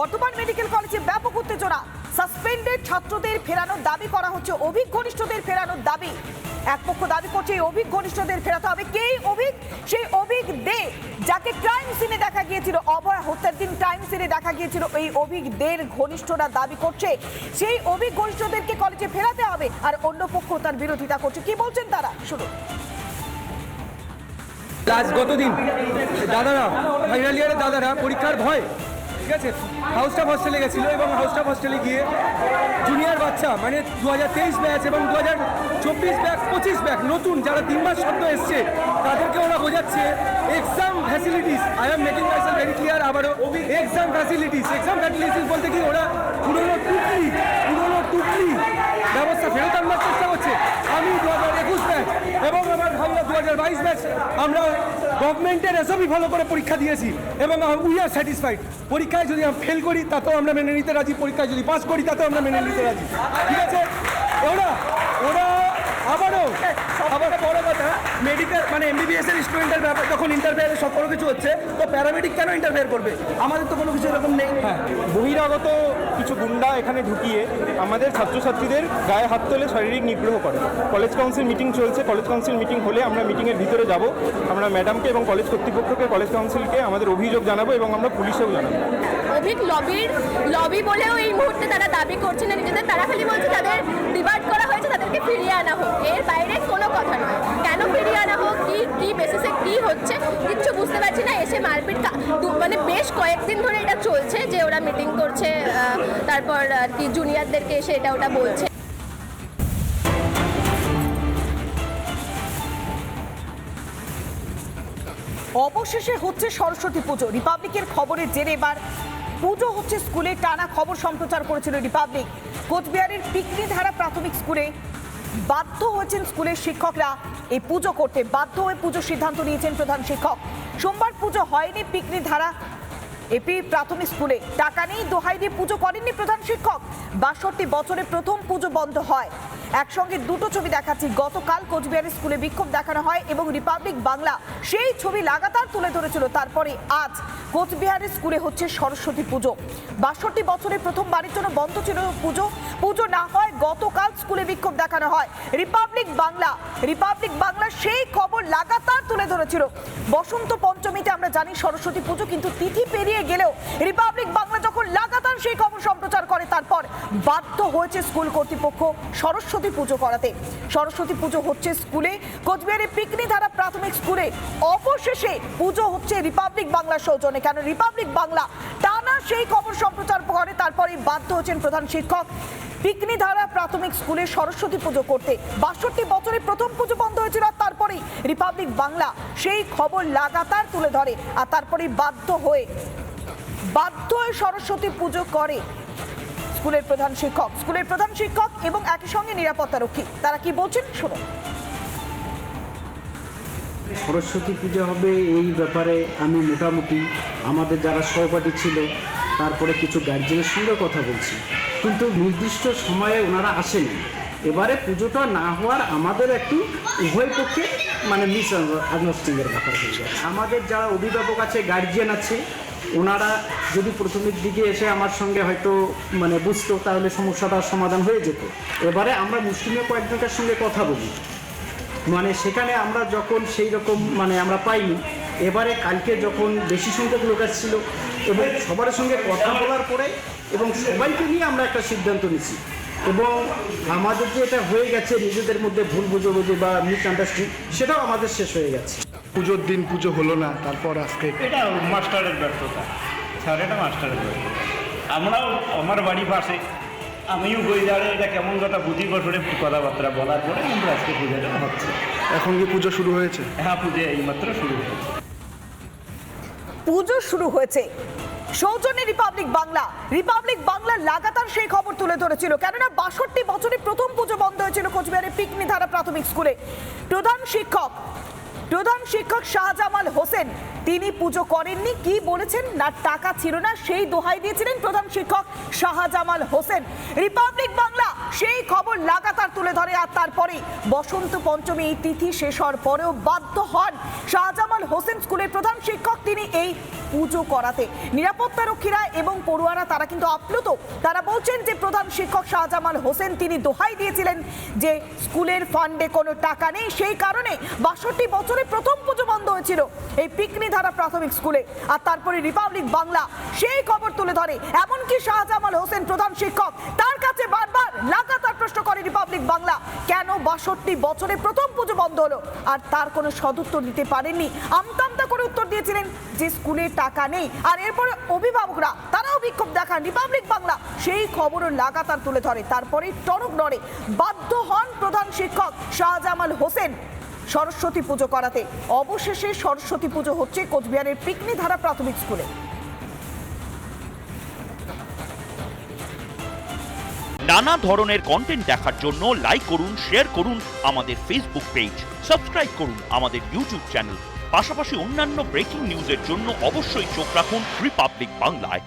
Bardhaman medical কলেজে ব্যাপক উত্তেজনা। সাসপেন্ডেড ছাত্রদের ফেরানোর দাবি করা হচ্ছে, অভিক ঘনিষ্ঠদের ফেরানোর দাবি। এক পক্ষ দাবি করছে, এই অভিক ঘনিষ্ঠদের ফেরাতে হবে। কে এই অভিক? সেই অভিক দে, যাকে ক্রাইম সিনে দেখা গিয়েছিল, অভয় হত্যার দিন ক্রাইম সিনে দেখা গিয়েছিল, এই অভিক দের ঘনিষ্ঠরা দাবি করছে, সেই অভিক ঘনিষ্ঠদেরকে কলেজে ফেরাতে হবে, আর অন্য পক্ষ তার বিরোধিতা করছে। কি বলছেন তারা? শুনুন। গতদিন দাদারা ফাইনাল দাদারা, পরীক্ষার ভয়। ঠিক আছে? হাউস স্টাফ হস্টেলে গেছিল এবং হাউস স্টাফ হস্টেলে গিয়ে জুনিয়র বাচ্চা মানে দু হাজার তেইশ ব্যাচ এবং দু হাজার চব্বিশ ব্যাচ পঁচিশ ব্যাচ নতুন যারা তিন মাস সদ্য এসছে, তাদেরকে ওরা বোঝাচ্ছে exam facilities I am making myself very clear আবারও এক্সাম ফ্যাসিলিটিস এক্সাম ফ্যাসিলিটিস বলতে কি, ওরা পুরোনো টুকরি পুরোনো টুকরি ব্যবস্থা ফেরত আনবার চেষ্টা করছে। আমি দু হাজার একুশ ভাবনা বাইশ ব্যাচ আমরা গভর্নমেন্টের এসবই ফলো করে পরীক্ষা দিয়েছি এবং উই আর স্যাটিসফাইড পরীক্ষায় যদি ফেল করি, তাতেও আমরা মেনে নিতে রাজি। পরীক্ষায় যদি পাস করি, তাতেও আমরা মেনে নিতে রাজি। ঠিক আছে? ওরা ওরা আবারও আবার বড় কথা মেডিকেল মানে এমবিবিএস এর স্টুডেন্টের ব্যাপার যখন ইন্টারফেয়ার সব কোনো কিছু হচ্ছে তো প্যারামেডিক কেন ইন্টারফেয়ার করবে? আমাদের তো কোনো কিছু এরকম নেই। হ্যাঁ, বহিরাগত কিছু গুন্ডা এখানে ঢুকিয়ে আমাদের ছাত্রছাত্রীদের গায়ে হাত তোলে শারীরিক নিগ্রহ করে। College council meeting college council council meeting হলে আমরা মিটিংয়ের ভিতরে যাব। আমরা ম্যাডামকে এবং কলেজ কর্তৃপক্ষকে কলেজ কাউন্সিলকে আমাদের অভিযোগ জানাব এবং আমরা পুলিশেও জানাব। অভিক লবির লবি বলেও এই মুহূর্তে তারা দাবি করছে না নিজেদের তারা খালি বলছে তাদের ডিভাইড করা হয়েছে তাদেরকে ফিরিয়ে আনা হোক এর বাইরে কোনো কথা নয় কেন ফিরিয়ে আনা হোক কি কি বেসিসে কি হচ্ছে কিচ্ছু বুঝতে পারছি না এসে মারপিট কা- দু- মানে বেশ কয়েকদিন ধরে এটা চলছে যে ওরা মিটিং করছে তারপর আর কি জুনিয়রদেরকে এসে এটা ওটা বলছে। অবশেষে হচ্ছে সরস্বতী পুজো। রিপাবলিকের খবরের জেরে এবার পুজো হচ্ছে স্কুলে, টানা খবর সম্প্রচার করেছিল রিপাবলিক। কোচবিহারের পিকনিধারা প্রাথমিক স্কুলে বাধ্য হয়েছেন স্কুলের শিক্ষকরা এই পুজো করতে। বাধ্য হয়ে পুজোর সিদ্ধান্ত নিয়েছেন প্রধান শিক্ষক। সোমবার পুজো হয়নি পিকনিধারা এপি প্রাথমিক স্কুলে টাকা নেই, দোহাই দিয়ে পুজো করেননি প্রধান শিক্ষক। বাষট্টি বছরে প্রথম পুজো বন্ধ হয়। একসঙ্গে দুটো ছবি দেখাচ্ছি। গতকাল কোচবিহারের স্কুলে বিক্ষোভ দেখানো হয় এবং রিপাবলিক বাংলা সেই ছবি লাগাতার তুলে ধরেছিল। তারপরে আজ কোচবিহারের স্কুলে হচ্ছে সরস্বতী পুজো। বাষট্টি বছরে প্রথমবারের জন্য বন্ধ ছিল পুজো। পুজো না হয় গতকাল স্কুলে বিক্ষোভ দেখানো হয়। রিপাবলিক বাংলা রিপাবলিক বাংলা সেই খবর লাগাতার তুলে ধরেছিল। বসন্ত পঞ্চমীতে আমরা জানি সরস্বতী পুজো, কিন্তু তিথি পেরিয়ে গেলেও রিপাবলিক বাংলা যখন লাগাতার সেই খবর করে, তারপর বাধ্য হয়েছে স্কুল কর্তৃপক্ষ সরস্বতী পুজো করাতে। সরস্বতী পুজো হচ্ছে স্কুলে। কোচবিহারের পিকনিধারা প্রাথমিক স্কুলে অবশেষে পুজো হচ্ছে রিপাবলিক বাংলার সৌজন্যে। কেন রিপাবলিক বাংলা? টানা সেই খবর সম্প্রচার করে, তারপরে বাধ্য হচ্ছেন প্রধান শিক্ষক। পিকনিধারা প্রাথমিক স্কুলে সরস্বতী পুজো করতে। বাষট্টি বছরে প্রথম পুজো বন্ধ হয়েছিল আর তারপরেই রিপাবলিক বাংলা সেই খবর লাগাতার তুলে ধরে। আর তারপরে বাধ্য হয়ে বাধ্য হয়ে সরস্বতী পুজো করে। স্কুলের প্রধান শিক্ষক। স্কুলের প্রধান শিক্ষক এবং একই সঙ্গে নিরাপত্তা রক্ষী তারা কি বলছেন? শুনুন। সরস্বতী পুজো হবে এই ব্যাপারে আমি মোটামুটি আমাদের যারা সহপাঠী ছিল, তারপরে কিছু গার্জেনের সঙ্গে কথা বলছি। কিন্তু নির্দিষ্ট সময়ে ওনারা আসেনি। এবারে পুজোটা না হওয়ার আমাদের একটু উভয় পক্ষে মানে মিস আন্ডারস্ট্যান্ডিংয়ের ব্যাপার হয়ে যায়। আমাদের যারা অভিভাবক আছে গার্জিয়ান আছে ওনারা যদি প্রথমের দিকে এসে আমার সঙ্গে হয়তো মানে বুঝতো, তাহলে সমস্যাটার সমাধান হয়ে যেত। এবারে আমরা মুসলিমের কয়েকজনের সঙ্গে কথা বলি। মানে সেখানে আমরা যখন সেই রকম মানে আমরা পাইনি, এবারে কালকে যখন বেশি সংখ্যক লোক আসছিল এবং সবার সঙ্গে কথা বলার পরে এবং সবাইকে নিয়ে আমরা একটা সিদ্ধান্ত নিছি এবং আমাদের যে এটা হয়ে গেছে, নিজেদের মধ্যে ভুল বুঝোবুঝি বা মিস আন্ডারস্ট্যান্ডিং সেটাও আমাদের শেষ হয়ে গেছে। পুজোর দিন পুজো হলো না তারপর আজকে এটা মাস্টারের ব্যর্থতা। স্যার এটা মাস্টারের ব্যর্থতা। আমরাও আমার বাড়ি পাশে আমিও গৈদারে এটা কেমন কথা বুঝি বছরে কথাবার্তা বলার পরে কিন্তু আজকে পুজোটা হচ্ছে। এখন কি পুজো শুরু হয়েছে? হ্যাঁ পুজো এইমাত্র শুরু হয়েছে। পুজো শুরু হয়েছে। সৌজন্যে রিপাবলিক বাংলা। রিপাবলিক বাংলা লাগাতার সেই খবর তুলে ধরেছিল। কেননা বাষট্টি বছরে প্রথম পুজো বন্ধ হয়েছিল কোচবিহারের পিকনিধারা প্রাথমিক স্কুলে। প্রধান শিক্ষক প্রধান শিক্ষক শাহজামাল হোসেন। তিনি পুজো করেননি, কি বলেছেন না টাকা ছিল না, সেই দোহাই দিয়েছিলেন প্রধান শিক্ষক শাহজামাল হোসেন। রিপাবলিক বাংলা, সেই খবর লাগাতার তুলে ধরে আর তারপরে বসন্ত পঞ্চমী এই তিথি শেষ হওয়ার পরেও বাধ্য হন শাহজামাল হোসেন স্কুলের প্রধান শিক্ষক তিনি এই পুজো করাতে। নিরাপত্তা রক্ষীরা এবং পড়ুয়ারা তারা কিন্তু আপ্লুত। তারা বলছেন যে প্রধান শিক্ষক শাহজামাল হোসেন তিনি দোহাই দিয়েছিলেন যে স্কুলের ফান্ডে কোনো টাকা নেই, সেই কারণে বাষট্টি বছরে প্রথম পুজো বন্ধ হয়েছিল। এই পিকনিধারা প্রাথমিক স্কুলে। আর তারপরে রিপাবলিক বাংলা, সেই খবর তুলে ধরে। এমনকি শাহজামাল হোসেন প্রধান শিক্ষক, তার কাছে বারবার লাগাতার প্রশ্ন করে রিপাবলিক বাংলা, কেন বাষট্টি বছরে প্রথম পুজো বন্ধ হলো? আর তার কোনো সদুত্তর দিতে পারেননি। আমতামতা করে উত্তর দিয়েছিলেন যে স্কুলে টাকা নেই। আর এরপরে অভিভাবকরা, তারাও বিক্ষোভ দেখান রিপাবলিক বাংলা। সেই খবরও লাগাতার তুলে ধরে। তারপরে টনক নড়ে। বাধ্য হন প্রধান শিক্ষক শাহজামাল হোসেন। সরস্বতী পুজো করাতে। অবশেষে সরস্বতী পুজো হচ্ছে কোচবিহারের পিকনিধারা প্রাথমিক স্কুলে। নানা ধরনের কন্টেন্ট দেখার জন্য লাইক করুন শেয়ার করুন আমাদের ফেসবুক পেজ সাবস্ক্রাইব করুন আমাদের ইউটিউব চ্যানেল পাশাপাশি অন্যান্য ব্রেকিং নিউজের জন্য অবশ্যই চোখ রাখুন রিপাবলিক বাংলায়